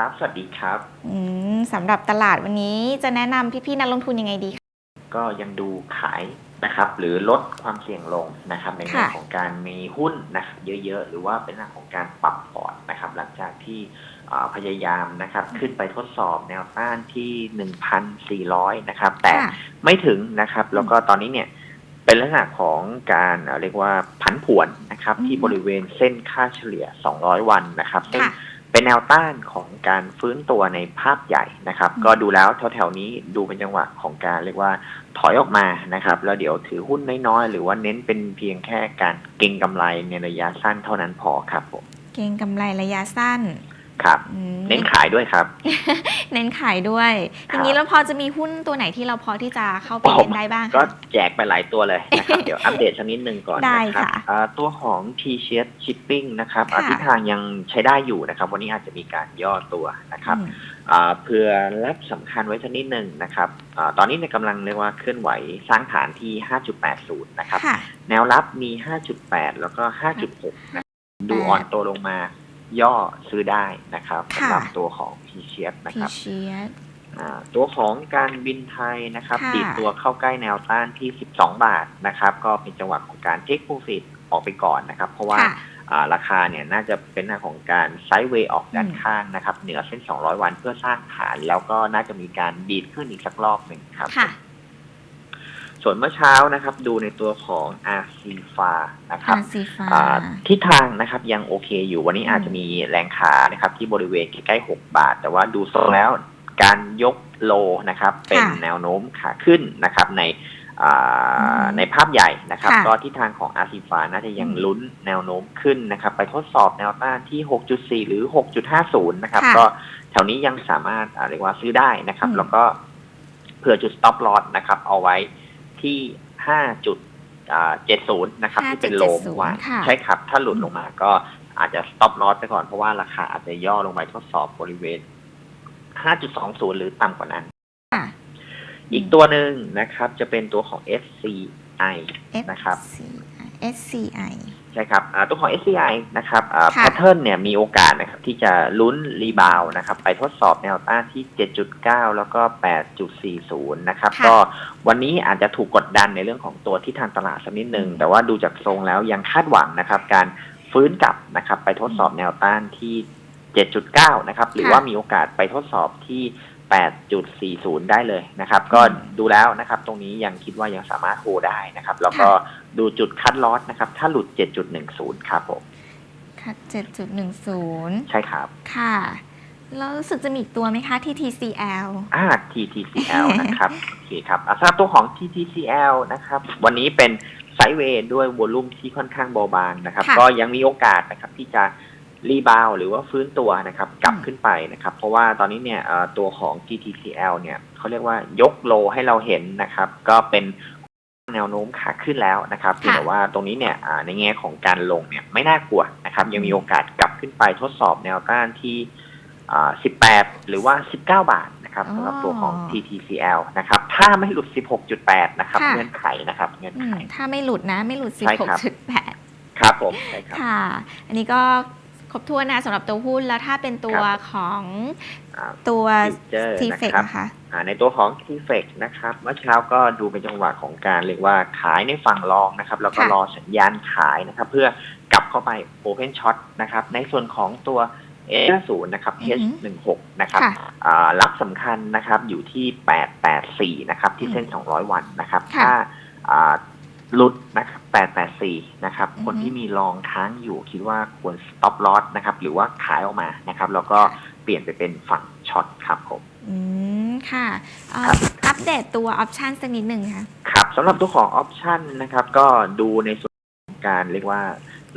ครับ สวัสดีครับ อืมสำหรับตลาดวันนี้จะแนะนำพี่ๆนักลงทุนยังไงดีคะ ก็ยังดูขายนะครับ หรือลดความเสี่ยงลงนะครับ ในเรื่องค่ะ ของการมีหุ้นนะครับเยอะๆ หรือว่าเป็นเรื่องของการปรับพอร์ตนะครับ หลังจากที่อ่าพยายามนะครับ ขึ้นไปทดสอบแนวต้านที่ 1,400 นะครับ แต่ ค่ะ ไม่ถึงนะครับ แล้วก็ตอนนี้เนี่ยเป็นลักษณะของการเอ่อเรียกว่าผันผวนนะครับ อืมที่บริเวณเส้นค่าเฉลี่ย 200 วันนะครับซึ่งค่ะ เป็นแนวต้านของการฟื้นตัวในภาพใหญ่นะครับอืมก็ดูแล้วแถวๆนี้ดูเป็นจังหวะของการเรียกว่าถอยออกมานะครับ แล้วเดี๋ยวถือหุ้นน้อยๆ หรือว่าเน้นเป็นเพียงแค่การเก็งกำไรในระยะสั้นเท่านั้นพอครับผมเก็งกำไรระยะสั้น ครับ อืมเน้นขายด้วยครับ เน้นขายด้วยครับอย่างนี้เราพอจะมีหุ้นตัวไหนที่เราพอที่จะเข้าไปเล่นได้บ้างก็คะ แจกไปหลายตัวเลยนะครับ เดี๋ยวอัปเดตสักนิดนึงก่อนได้นะครับค่ะอ่าตัวของ t s h i p Shipping นะครับอ่าค่ะ ทิศทางยังใช้ได้อยู่นะครับ วันนี้อาจจะมีการย่อตัวนะครับ อืม อ่าเพื่อรับสำคัญไว้สักนิดหนึ่งนะครับอาตอนนี้ในยกำลังเรียกว่าเคลื่อนไหวสร้างฐานที่ 5.80 นะครับ ค่ะ แนวรับมี 5.8 แล้วก็ 5.6นะดูอ่อนตัวลงมา ย่อซื้อได้นะครับค่ะสำหรับตัวของ p ีเชียนะพีครับเชียสอ่าตัวของการบินไทยนะครับค่ะดีดตัวเข้าใกล้แนวต้านที่ 12 บาทนะครับ ก็เป็นจังหวะของการเทคโปรฟิตออกไปก่อนนะครับ เพราะว่าค่ะอ่าราคาเนี่ยน่าจะเป็นหน้าของการไซด์เวย์ออกด้านอืมข้างนะครับ เหนือเส้น 200 วันเพื่อสร้างฐาน แล้วก็น่าจะมีการดีดขึ้นอีกสักรอบหนึ่งครับค่ะ ส่วนเมื่อเช้านะครับดูในตัวของ RC f a นะครับอาซีฟ้า อ่าทิศทางนะครับยังโอเคอยู่วันนี้อาจจะมีแรงขานะครับที่บริเวณใกล้ๆ6บาท แต่ว่าดูทรงแล้วการยกโลนะครับเป็นแนวโน้มขาขึ้นนะครับในอ่าในภาพใหญ่นะครับ ค่ะก็ทิศทางของอาซีฟาน่าจะยังอืมลุ้นแนวโน้มขึ้นนะครับ ไปทดสอบแนวต้านที่ 6.4 หรือ 6.50 นะครับ ค่ะก็แถวนี้ยังสามารถอ่าเรียกว่าซื้อได้นะครับ อืม แล้วก็เผื่อจุด stop loss นะครับเอาไว้ ที่5จุดเจ็ดศูนย์นะครับที่เป็นโลเมื่อวานค่ะใช่ครับ ถ้าหลุดลงมาก็อาจจะ stop loss ไปก่อนเพราะว่าราคาอาจจะย่อลงไปทดสอบบริเวณ 5.20 หรือต่ำกว่านั้นค่ะอีกตัวหนึ่งนะครับ จะเป็นตัวของ SCI นะครับ SCI ใช่ครับอ่าตัวของ SCI นะครับแพค่ะทเทิร์นเนี่ยมีโอกาสนะครับที่จะลุ้นรีบาวนะครับไปทดสอบแนวต้านที่ 7.9 แล้วก็ 8.40 นะครับค่ะก็วันนี้อาจจะถูกกดดันในเรื่องของตัวที่ทางตลาดสักนิดหนึ่งอืมแต่ว่าดูจากทรงแล้วยังคาดหวังนะครับ การฟื้นกลับนะครับไปทดสอบแนวต้านที่ 7.9 นะครับ หรือค่ะว่ามีโอกาสไปทดสอบที่ 8.40 ได้เลยนะครับ ก็ดูแล้วนะครับ ตรงนี้ยังคิดว่ายังสามารถโฮได้นะครับ แล้วก็ดูจุดคัดลอสนะครับ ถ้าหลุด 7.10 ครับผมค่ะ7.10 ใช่ครับ ค่ะแล้วรู้สึกจะมีอีกตัวไหมคะที่ TCL อ่า TTCL นะครับ โอเคครับอะสำหรับตัวของ TTCL นะครับ วันนี้เป็นไซด์เวย์ด้วยวอลุ่มที่ค่อนข้างเบาบางนะครับค่ะก็ยังมีโอกาสนะครับที่จะ รีบาวหรือว่าฟื้นตัวนะครับกลับอืมขึ้นไปนะครับ เพราะว่าตอนนี้เนี่ยเอ่อตัวของ TTCL เนี่ยเขาเรียกว่ายกโลให้เราเห็นนะครับ ก็เป็นแนวโน้มขาขึ้นแล้วนะครับเพียงแต่ว่าตรงนี้เนี่ยอ่าในแง่ของการลงเนี่ยไม่น่ากลัวนะครับ ยังมีโอกาสกลับขึ้นไปทดสอบแนวต้านที่อ่า18 หรือว่า 19 บาทนะครับอ๋อสำหรับตัวของ TTCL นะครับ ถ้าไม่หลุด 16.8 นะครับค่ะเงื่อนไขนะครับเงื่อนอืไขมถ้าไม่หลุดนะไม่หลุดใช่ครับ16.8 ครับผมใช่ครับค่ะ อันนี้ก็ ครบถ้วนนะสำหรับตัวหุ้นแล้วถ้าเป็นตัวครับของอ่าตัว Future ทีนะเฟกครับนะคะอ่าในตัวของ t f e c นะครับเมื่อเช้าก็ดูเป็นจังหวะของการเรียกว่าขายในฝั่งรองนะครับ แล้วก็ค่ะรอสัญญาณขายนะครับ เพื่อกลับเข้าไป Open Shot นะครับ ในส่วนของตัว S50 นะครับอือฮึ H16 นะครับค่ะอ่ารับสำคัญนะครับอยู่ที่884นะครับ ที่เส้น200วันนะครับค่ะถ้าอ่า หลุดนะครับ884 นะครับ อือฮึ คนที่มีลองค้างอยู่คิดว่าควร stop loss นะครับ หรือว่าขายออกมานะครับ แล้วก็เปลี่ยนไปเป็นฝั่งช็อตครับผม อืม ค่ะเอ่อครับอัปเดตตัวออปชันสักนิดหนึ่งค่ะ ครับสำหรับตัวของออปชันนะครับก็ดูในส่วนของการเรียกว่า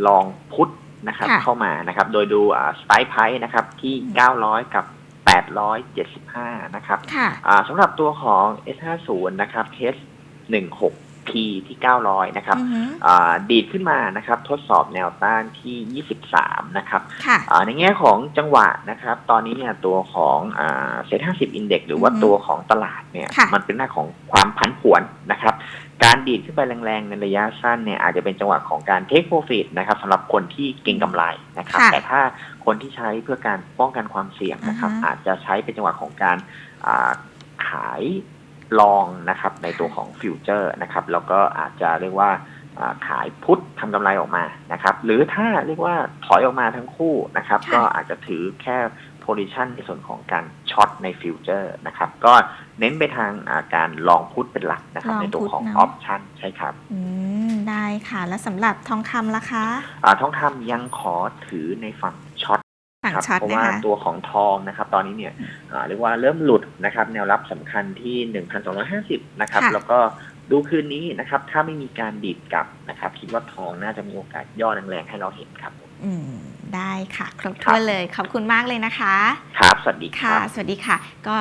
ลองพุทนะครับค่ะเข้ามานะครับ โดยดูสไตล์ไพนะครับที่900 กับ 875 นะครับค่ะ อ่าสำหรับตัวของ S50 นะครับ H16 P ที่ 900 นะครับอือหืออ่าดีดขึ้นมานะครับทดสอบแนวต้านที่ 23 นะครับค่ะอ่าในแง่ของจังหวะนะครับ ตอนนี้เนี่ยตัวของเซ็ตห้าสิบอินเด็กหรือว่าอือฮึตัวของตลาดเนี่ยค่ะมันเป็นหน้าของความผันผวนนะครับ การดีดขึ้นไปแรงๆ ในระยะสั้นเนี่ยอาจจะเป็นจังหวะของการเทคโปรฟิตนะครับสำหรับคนที่เก็งกำไรนะครับค่ะแต่ถ้าคนที่ใช้เพื่อการป้องกันความเสี่ยงนะครับอือฮึอาจจะใช้เป็นจังหวะของการอ่าขาย ลองนะครับในตัวของฟิวเจอร์นะครับแล้วก็อาจจะเรียกว่าอ่าขายพุทธทำกำไรออกมานะครับ หรือถ้าเรียกว่าถอยออกมาทั้งคู่นะครับค่ะก็อาจจะถือแค่ position ในส่วนของการช็อตในฟิวเจอร์นะครับ ก็เน้นไปทางอ่าการลองพุทธเป็นหลักนะครับลองในตัวของพุทธอเนอะอปชันใช่ครับอืมได้ค่ะ แล้วสำหรับทองคำล่ะคะอ่าทองคำยังขอถือในฝั่ง ช็อตฝั่งครับช็อตเพราะนะว่าคะตัวของทองนะครับตอนนี้เนี่ยอ่าเรียกว่าเริ่มหลุดนะครับแนวรับสำคัญที่1,250นะครับค่ะแล้วก็ดูคืนนี้นะครับ ถ้าไม่มีการดีดกลับนะครับ คิดว่าทองน่าจะมีโอกาสย่อแรงๆให้เราเห็นครับ อืมได้ค่ะ ครบครัถ้บวนเลย ขอบคุณมากเลยนะคะ ครับ สวัสดีคค่ะรับสวัสดีค่ะ ก็